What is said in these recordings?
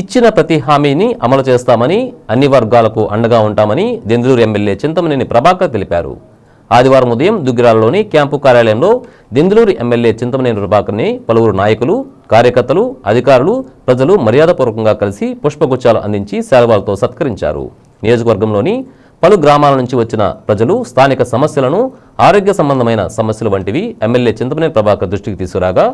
ఇచ్చిన ప్రతి హామీని అమలు చేస్తామని అన్ని వర్గాలకు అండగా ఉంటామని దెందులూరు ఎమ్మెల్యే చింతమనేని ప్రభాకర్ తెలిపారు. ఆదివారం ఉదయం దుగ్గిరాలలోని క్యాంపు కార్యాలయంలో దెందులూరు ఎమ్మెల్యే చింతమనేని ప్రభాకర్ని పలువురు నాయకులు కార్యకర్తలు అధికారులు ప్రజలు మర్యాదపూర్వకంగా కలిసి పుష్పగుచ్చాలు అందించి శాలువాలతో సత్కరించారు. నియోజకవర్గంలోని పలు గ్రామాల నుంచి వచ్చిన ప్రజలు స్థానిక సమస్యలను ఆరోగ్య సంబంధమైన సమస్యలు వంటివి ఎమ్మెల్యే చింతమనేని ప్రభాకర్ దృష్టికి తీసుకురాగా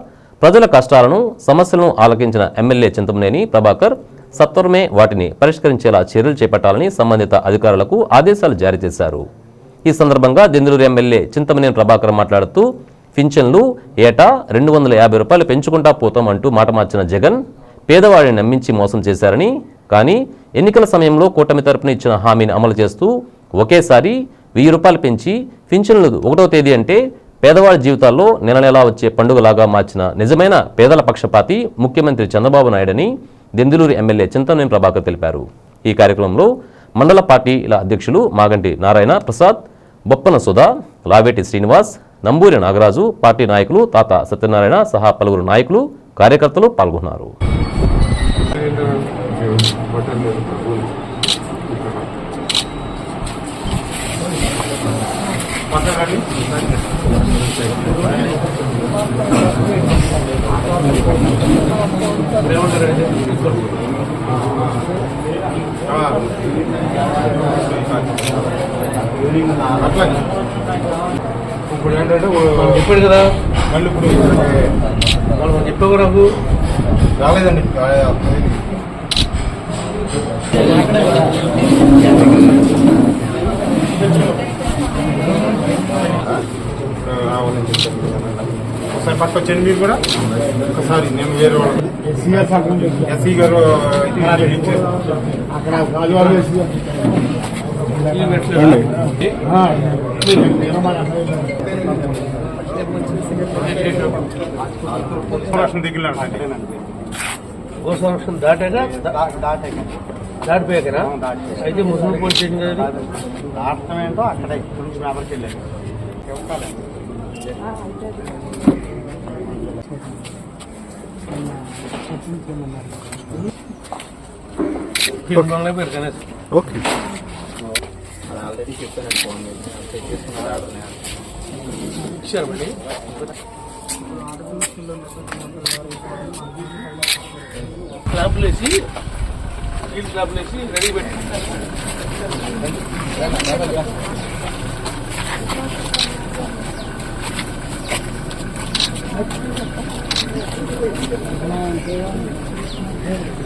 ప్రజల కష్టాలను సమస్యలను ఆలకించిన ఎమ్మెల్యే చింతమనేని ప్రభాకర్ సత్వరమే వాటిని పరిష్కరించేలా చర్యలు చేపట్టాలని సంబంధిత అధికారులకు ఆదేశాలు జారీ చేశారు. ఈ సందర్భంగా దెందులూరు ఎమ్మెల్యే చింతమనేని ప్రభాకర్ మాట్లాడుతూ పింఛన్లు ఏటా రెండు వందల యాభై రూపాయలు పెంచుకుంటా పోతాం అంటూ మాట మార్చిన జగన్ పేదవాడిని నమ్మించి మోసం చేశారని కానీ ఎన్నికల సమయంలో కూటమి తరపున ఇచ్చిన హామీని అమలు చేస్తూ ఒకేసారి వెయ్యి రూపాయలు పెంచి పింఛన్లు ఒకటో తేదీ అంటే పేదవాడి జీవితాల్లో నెల నెలా వచ్చే పండుగలాగా మార్చిన నిజమైన పేదల పక్షపాతి ముఖ్యమంత్రి చంద్రబాబు నాయుడని దెందులూరు ఎమ్మెల్యే చింతనేని ప్రభాకర్ తెలిపారు. ఈ కార్యక్రమంలో మండల పార్టీల అధ్యక్షులు మాగంటి నారాయణ ప్రసాద్ బొప్పన సుధా లావేటి శ్రీనివాస్ నంబూరి నాగరాజు పార్టీ నాయకులు తాత సత్యనారాయణ సహా పలువురు నాయకులు కార్యకర్తలు పాల్గొన్నారు. అట్లా ఇప్పుడు ఏంటంటే చెప్పాడు కదా. మళ్ళీ ఇప్పుడు వాళ్ళు మనం చెప్పావు నాకు. రాలేదండి. రావాలని ఒకసారి పక్క వచ్చండి మీరు కూడా ఒకసారి నేను వేరే వాళ్ళు ఎస్సీ గారు ఇచ్చేసి అక్కడ ఆదివారం వేసి రాష్ట్రం దగ్గర గో సంరక్షణ దాటాక దాటిపోయాకనా అయితే ముస్లిం పోలీస్ స్టేషన్ కదా ఇది? దాటం ఏంటో అక్కడ పులుసు వ్యాపారికి వెళ్ళాను తిరుమలలో పేరు కనీసం ఓకే ఇచ్చారు మళ్ళీ క్లాప్లు వేసి స్టీల్ క్లాప్లు వేసి రెడీ పెట్టి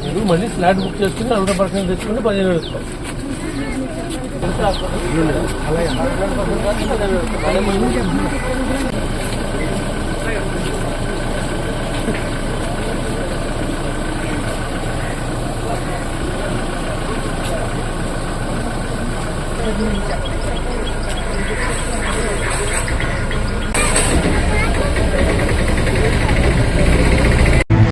మీరు మళ్ళీ ఫ్లాట్ బుక్ చేసుకుని అరవై పర్సెంట్ తెచ్చుకుంటే పదిహేను వేలు ఇస్తాం Thank you.